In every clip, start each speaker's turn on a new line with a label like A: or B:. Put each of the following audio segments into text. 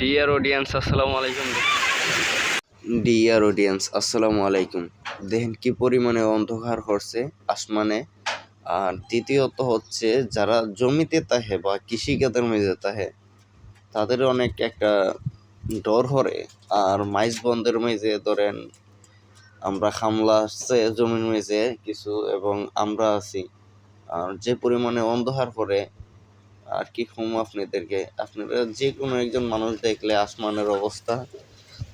A: Dear audience আসসালামু আলাইকুম।
B: Dear audience আসসালামু আলাইকুম। দেখেন কি পরিমাণে অন্ধকার হচ্ছে আসমানে। আর দ্বিতীয়ত হচ্ছে, যারা জমিতে তাহে বা কৃষিকাজের মধ্যে তাহে, তাদের অনেক একটা ডর হরে। আর মাইজ বন্ধের মেঝে ধরেন, আমরা খামলা আসছে জমির মেঝে কিছু, এবং আমরা আছি। আর যে পরিমাণে অন্ধকার করে আর কি কম আপনাদেরকে? আপনারা যে কোনো একজন মানুষ দেখলে আসমানের অবস্থা।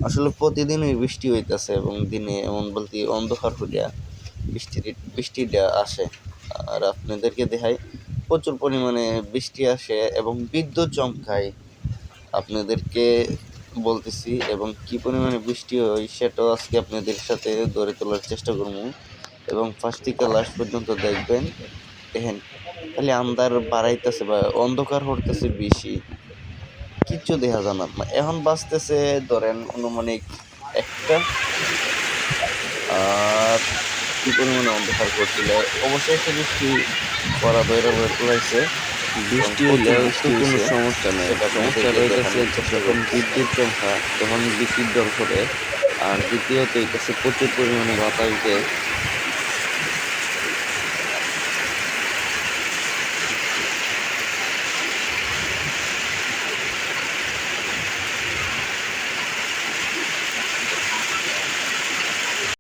B: আসলে প্রতিদিনই বৃষ্টি হইতেছে এবং দিনে এমন বলতে অন্ধকার হইয়া বৃষ্টি বৃষ্টিটা আসে। আর আপনাদেরকে দেখাই, প্রচুর পরিমাণে বৃষ্টি আসে এবং বিদ্যুৎ চমকায়। আপনাদেরকে বলতেছি, এবং কি পরিমাণে বৃষ্টি হয় সেটাও আজকে আপনাদের সাথে ধরে তোলার চেষ্টা করব। এবং ফার্স্ট থেকে লাস্ট পর্যন্ত দেখবেন। দেখেন খালি আন্দার বাড়াইতেছে বা অন্ধকার হতেছে বেশি। কিচ্ছু দেখা যায় না। এখন বাঁচতেছে ধরেন অনুমানিক একটা। আর কি পরিমাণে অন্ধকার করছিল? অবশ্যই একটা বৃষ্টি পড়া দৈরা রয়েছে। বৃষ্টি হলে কোনো সমস্যা নেই। সমস্যা রয়েছে যখন বিদ্যুৎ চমকা তখন বৃষ্টির দর করে আর দ্বিতীয়ত হইতেছে প্রচুর পরিমাণে বাতাস দেয়।